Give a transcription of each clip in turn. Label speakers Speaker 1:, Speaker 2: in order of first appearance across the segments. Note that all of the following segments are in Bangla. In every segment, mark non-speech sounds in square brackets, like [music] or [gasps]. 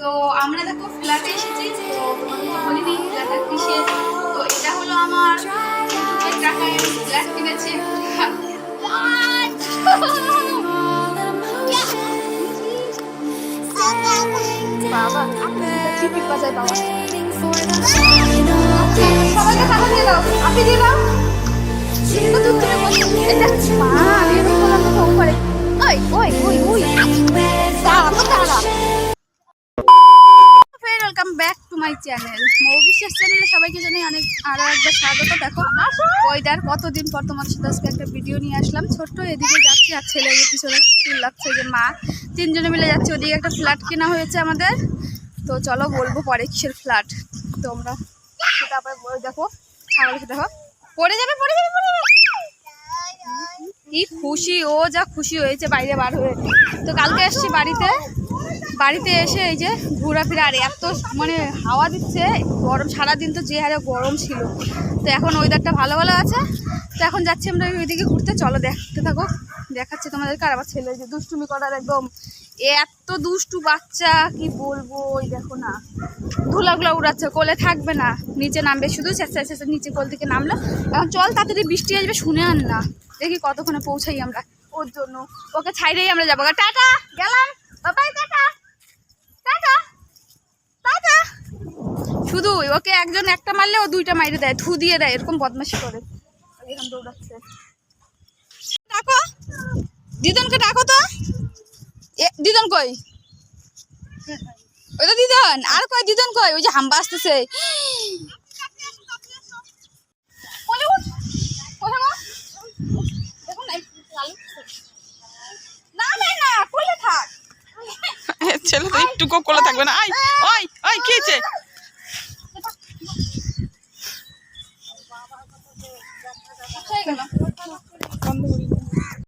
Speaker 1: তো আমরা দেখো ফ্ল্যাটে এসেছি, তো তোমাদের তো বলিনি ফ্ল্যাটটা কিসের। তো এটা হলো আমার ফ্ল্যাট কিনেছি। বাবা দাও আপনি তো তুমি বসে এটা মা আমি ওই ওই ওই ওই। দাঁড়া দাঁড়া? Welcome back to my channel Mou Biswas চ্যানেলে সবাইকে জানাই অনেক আরও একবার স্বাগত। দেখো ওয়েদার কতদিন পর তোমার সাথে আজকে একটা ভিডিও নিয়ে আসলাম। ছোট্ট এদিকে যাচ্ছি, আর ছেলে পিছনে চুল লাগছে যে মা। তিনজনে মিলে যাচ্ছে, ওদিকে একটা ফ্ল্যাট কেনা হয়েছে আমাদের। তো চলো বলব পরে কিসের ফ্ল্যাট তোমরা বলে, দেখো ছাগলকে দেখো পড়ে যাবে পড়ে যাবে পড়ে যাবে। কি খুশি, ও যা খুশি হয়েছে, বাইরে বার হয়ে। তো কালকে এসছি বাড়িতে। বাড়িতে এসে এই যে ঘোরাফেরা, আর এত মানে হাওয়া দিচ্ছে, গরম, সারাদিন তো যে হারে গরম ছিল। তো এখন ওয়েদারটা ভালো ভালো আছে। তো এখন যাচ্ছি আমরা ওইদিকে ঘুরতে। চলো দেখতে থাকো, দেখাচ্ছি তোমাদেরকে। আর আমার ছেলে যে দুষ্টুমি করার একদম এত দুষ্টু বাচ্চা, কি বলব, ওই দেখো না। ধুলাগুলো উড়াচ্ছে, কোলে থাকবে না। নিচে নামবে শুধু চেঁচা চেঁচা নিচে কোল থেকে নামলো। এখন চল তাড়াতাড়ি বৃষ্টি আসবে, শুনে আন না। দেখি কতক্ষণে পৌঁছাই আমরা। ওর জন্য। ওকে ছাইরেই আমরা যাব। টাটা, গেলাম। বাবাই টাটা টাটা শুধু ওকে একজন একটা মারলে ও দুইটা মাইরে দেয় থু দিয়ে দেয় এরকম বদমাশি করে। এখন দৌড়াচ্ছে। ডাকো। দিদনকে ডাকো তো। এ দিদন কই? ওই তো দিদন। আর কই দিদন কই? ওই যে হাম্বা আসতেছে।
Speaker 2: ছেলে তো একটু কোলে থাকবে না। আই ওই ওই কি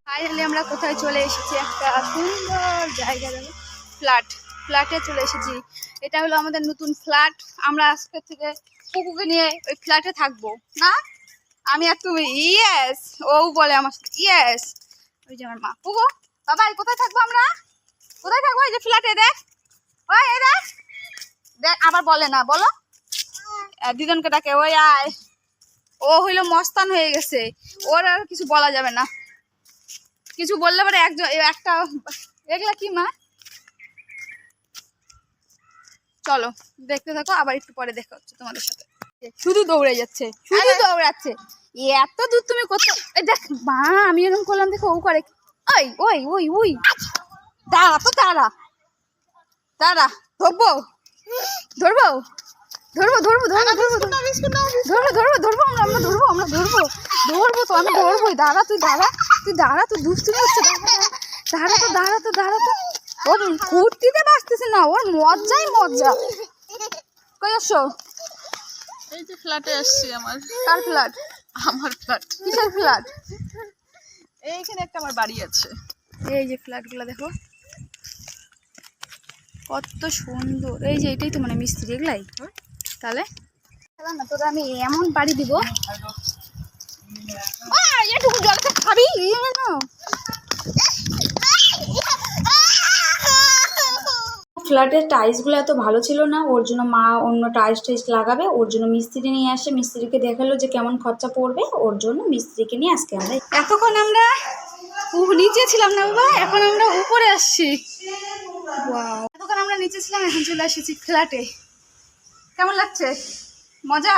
Speaker 1: ফাইনালি আমরা কোথায় চলে এসেছি? একটা সুন্দর জায়গা দেখো। ফ্ল্যাট ফ্ল্যাটে চলে এসেছি। এটা হলো আমাদের নতুন ফ্ল্যাট আমরা আজকে থেকে কুকুকে নিয়ে ওই ফ্ল্যাটে থাকব। না? আমি আর তুমি? ইয়েস ও বলে আমার ইয়েস ওই যে আমার মা। কুকু বাবা কোথায় থাকব আমরা? কোথায় থাকব? এই যে ফ্ল্যাটে দেখ। ওই দেখ। দেখ আবার বলে না বলো। আহ, দিদনকে ডাকে ওই আয়। ও হইল মস্তান হয়ে গেছে। ওর আর কিছু বলা যাবে না। কিছু বললে পরে একজন একটা এগুলা কি মা? চলো দেখতে থাকো আবার একটু পরে দেখা হচ্ছে তোমাদের সাথে। শুধু দৌড়ে যাচ্ছে। শুধু দৌড়াচ্ছে। এত দূর তুমি এই দেখ মা আমি এরকম করলাম দেখো ও করে ওই ওই ওই ওই। দাঁড়া তো দাঁড়া। দাঁড়া ধরবো। ধরবো? ধরবো ধরবো ধরবো ধরবো ধরবো ধরবো ধরবো আমরা আমরা ধরবো আমরা ধরবো ধরবো তো আমি ধরবোই। দাঁড়া তুই দাঁড়া তুই দাঁড়া তুই দুষ্টু করছে দাঁড়া তো দাঁড়া তো দাঁড়া তো। ওর ফুর্তিতে বাঁচতেছে না ওর মজ্জাই মজ্জা। কই আসো
Speaker 2: এই যে ফ্ল্যাটে আসছি আমার।
Speaker 1: কার ফ্ল্যাট?
Speaker 2: আমার ফ্ল্যাট।
Speaker 1: কিসের ফ্ল্যাট?
Speaker 2: এইখানে একটা আমার বাড়ি আছে।
Speaker 1: এই যে ফ্ল্যাটগুলো দেখো। কত সুন্দর। এই যে এটাই তো মানে মিস্ত্রি এগুলাই? তাহলে? না তোরা আমি এমন বাড়ি দিব। আহ, এটুকু জলটা খাবি
Speaker 3: ফ্ল্যাটের টাইলসগুলো এত ভালো ছিল না ওর জন্য মা অন্য টাইলস টাইলস লাগাবে ওর জন্য মিস্ত্রি নিয়ে আসে মিস্ত্রিকে দেখাল যে কেমন খরচা পড়বে ওর জন্য মিস্ত্রিকে নিয়ে আজকে আমরা
Speaker 1: এতক্ষণ আমরা উ- নিচে ছিলাম না বাবা এখন আমরা উপরে আসছি. এতক্ষণ আমরা নিচে ছিলাম এখন চলে এসেছি ফ্ল্যাটে। কেমন লাগছে? মজা?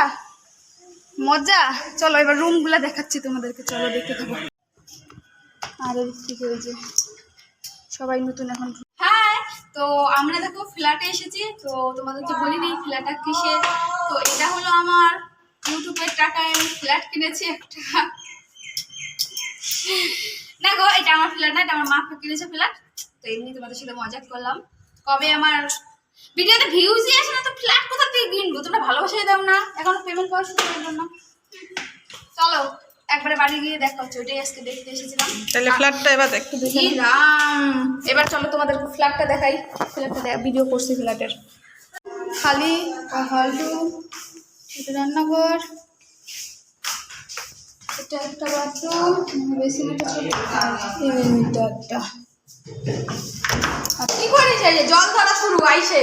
Speaker 1: মজা? চলো, এবার রুমগুলো দেখাচ্ছি তোমাদেরকে। চলো, দেখতে থাকো। আর ওই যে সবাই নতুন এখন হ্যাঁ তো আমরা দেখো ফ্ল্যাটে এসেছি। তো তোমাদের তো বলিনি ফ্ল্যাটটা কিসের? তো এটা হলো আমার ইউটিউবের টাকায় আমি ফ্ল্যাট কিনেছি একটা। গো, এটা আমার ফ্ল্যাট না, এটা আমার মা কিনেছে ফ্ল্যাট। তো এমনি তোমাদের সাথে মজা করলাম। কবে আমার ভিডিওতে ভিউজই আসে না তো ফ্ল্যাট কোথা থেকে কিনবো? তোমরা ভালোবাসাই দাও না। এখন পেমেন্ট করা শুরু না চলো একবারে বাড়ি গিয়ে দেখা হচ্ছে ওইটাই আজকে দেখতে এসেছিলাম।
Speaker 2: তাহলে ফ্ল্যাটটা এবার একটু
Speaker 1: ই রাম! এবার চলো তোমাদের ফ্ল্যাটটা দেখাই। ফ্ল্যাটটা ভিডিও করছি ফ্ল্যাটের খালি হলরুম এটা রান্নাঘর। এটা একটা বাথরুম বেশি একটা ছোট একটা কি করিস এই জল ধরা শুরু আইসে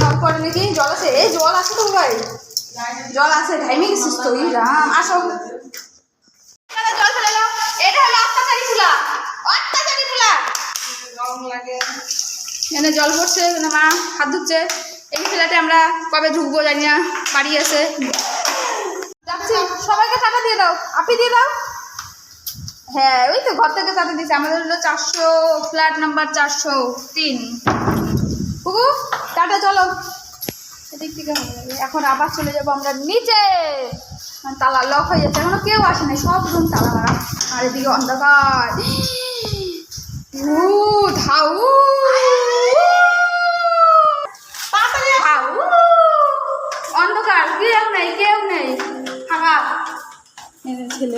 Speaker 1: জল পড়ে আছে। এই জল আছে তো ভাই। জল আছে ঢাইমে গেছিস তো রাম আসো। জল ফেলে এটা হলো অত্যাচারী ফুলা। অত্যাচারী ফুলা। এখানে জল পড়ছে মা হাত ধুচ্ছে। এই ফ্ল্যাটে আমরা কবে ঢুকবো জানি না। বাড়ি আছে। যাচ্ছি। সবাইকে টাকা দিয়ে দাও। আপনি দিয়ে দাও। হ্যাঁ ওই তো ঘর থেকে তাতে দিচ্ছে আমাদের হলো চারশো ফ্ল্যাট নাম্বার চারশো তিন। বুবু টাটা, চলো। এদিক থেকে এখন আবার চলে যাব আমরা নিচে। মানে তালা লক হয়ে যাচ্ছে। এখনও কেউ আসেনি সব রুম তালা মারা আর এদিকে অন্ধকার। [gasps] ধাউ ধাউ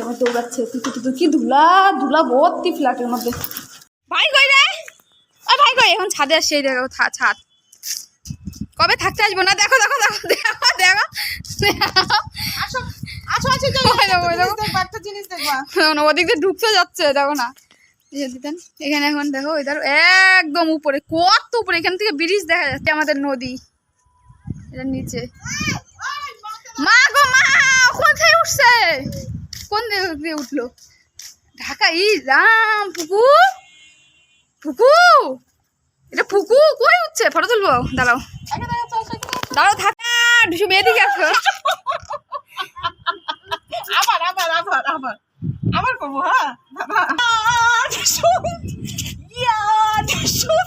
Speaker 1: আমার দৌড়াচ্ছে কি ধুলা ধুলা ভর্তি ফ্ল্যাটের মধ্যে। ভাই কই রে? ও ভাই কই? এখন ছাদে আসছে এই দেখো ছাদ। কবে থাকতে আসব না? দেখো দেখো দেখো দেখো দেখো।
Speaker 2: আসো আসো আসো
Speaker 1: ওদিক দিয়ে ঢুকতে যাচ্ছে দেখো না। দিতেন এখানে এখন দেখো এদার একদম উপরে কত উপরে। এখান থেকে ব্রিজ দেখা যাচ্ছে আমাদের নদী। এটা নিচে। মা গো মা কোথায় উঠছে। কোন দিয়ে উঠল। ঢাকা ই রাম, ফুকু! ফুকু! এটা ফুকু কই উঠছে? ফটো তুলবো? দাঁড়াও। দাঁড়াও, থাকা। ঢুসু মেয়েদিকে আসো
Speaker 2: আবার আবার আবার আবার আবার করব হ্যাঁ বাবা আজ শুন ইয়া শুন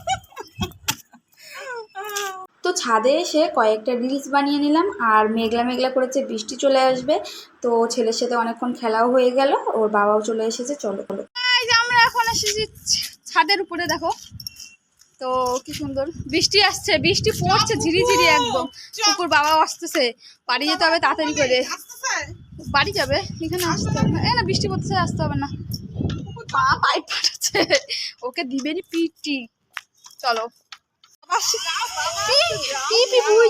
Speaker 3: তো ছাদে এসে কয়েকটা রিলস বানিয়ে নিলাম আর মেঘলা মেঘলা করেছে বৃষ্টি চলে আসবে তো ছেলের সাথে অনেকক্ষণ খেলাও হয়ে গেল ওর বাবাও চলে এসেছে চলো। চলো
Speaker 1: আমরা এখন এসেছি ছাদের উপরে দেখো। তো কি সুন্দর বৃষ্টি আসছে বৃষ্টি পড়ছে ঝিরি ঝিরি একদম। কুকুর বাবাও আসতেছে বাড়ি যেতে হবে তাড়াতাড়ি করে। বাড়ি যাবে এখানে আসতে হবে না। এ না বৃষ্টি পড়তেছে আসতে হবে না। মা পাইপ ফাটাচ্ছে ওকে দিবেনি পিটি। চলো।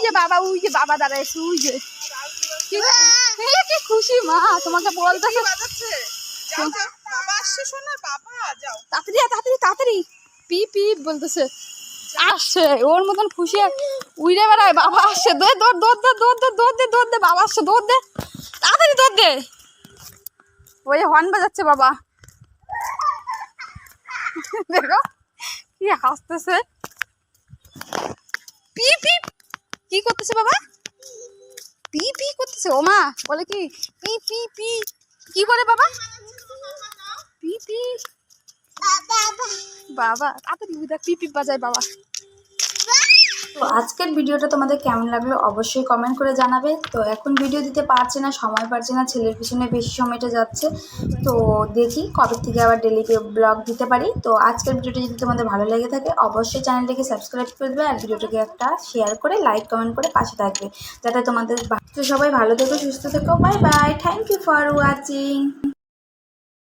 Speaker 1: যে বাবা উই যে বাবা কি খুশি মা তোমাকে তাড়াতাড়ি তাড়াতাড়ি তাড়াতাড়ি পি পি বলতেছে আসছে ওর মতন খুশি উইরে বেড়ায় বাবা আসছে বাবা আসছে দৌড় দে তাড়াতাড়ি দৌড় দে ওই হর্ন বাজাচ্ছে বাবা দেখো কি হাসতেছে? Pee pee. কি করতেছে বাবা? পি পি করতেছে। ও মা, বলে কি? Pee pee pee. কি করে বাবা? Pee pee. বাবা, তাড়াতাড়ি পি পি বাজায় বাবা।
Speaker 3: তো আজকের ভিডিওটা তোমাদের কেমন লাগল অবশ্যই কমেন্ট করে জানাবে। তো এখন ভিডিও দিতে পারছে না, সময় পারছে না, ছেলের পিছনে বেশি সময়টা যাচ্ছে। তো দেখি কবে থেকে আবার ডেলি ব্লগ দিতে পারি। তো আজকের ভিডিওটা যদি তোমাদের ভালো লেগে থাকে, অবশ্যই চ্যানেলটিকে সাবস্ক্রাইব করে দেবে আর ভিডিওটাকে একটা শেয়ার করে লাইক কমেন্ট করে পাশে থাকবে। যাতে তোমাদের তো সবাই ভালো থেকো, সুস্থ থেকো bye bye thank you for watching